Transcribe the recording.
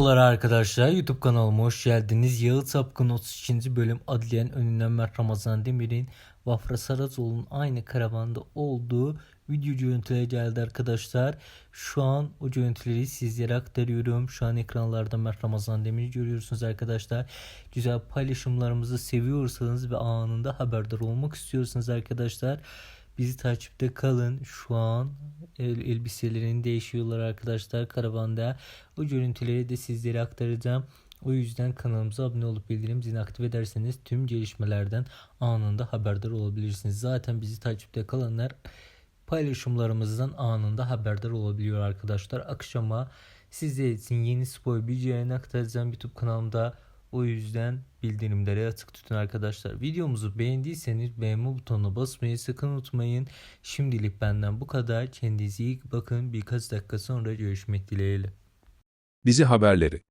Merhabalar arkadaşlar YouTube kanalıma hoş geldiniz. Yağı Sapkın 32. bölüm Adliye'nin önünden Mert Ramazan Demir'in Vafra Sarazoğlu'nun aynı karavanda olduğu video görüntüleri geldi arkadaşlar. Şu an o görüntüleri sizlere aktarıyorum. Şu an ekranlarda Mert Ramazan Demir'i görüyorsunuz arkadaşlar. Güzel paylaşımlarımızı seviyorsanız ve anında haberdar olmak istiyorsanız arkadaşlar bizi takipte kalın. Şu an elbiselerini değişiyorlar arkadaşlar karavanda. O görüntüleri de sizlere aktaracağım. O yüzden kanalımıza abone olup bildirim zilini aktif ederseniz tüm gelişmelerden anında haberdar olabilirsiniz. Zaten bizi takipte kalanlar paylaşımlarımızdan anında haberdar olabiliyor arkadaşlar. Akşama sizler için yeni spor videolarını aktaracağım YouTube kanalımda. O yüzden bildirimleri açık tutun arkadaşlar. Videomuzu beğendiyseniz beğenme butonuna basmayı sakın unutmayın. Şimdilik benden bu kadar. Kendinize iyi bakın. Birkaç dakika sonra görüşmek dileğiyle. Dizi haberleri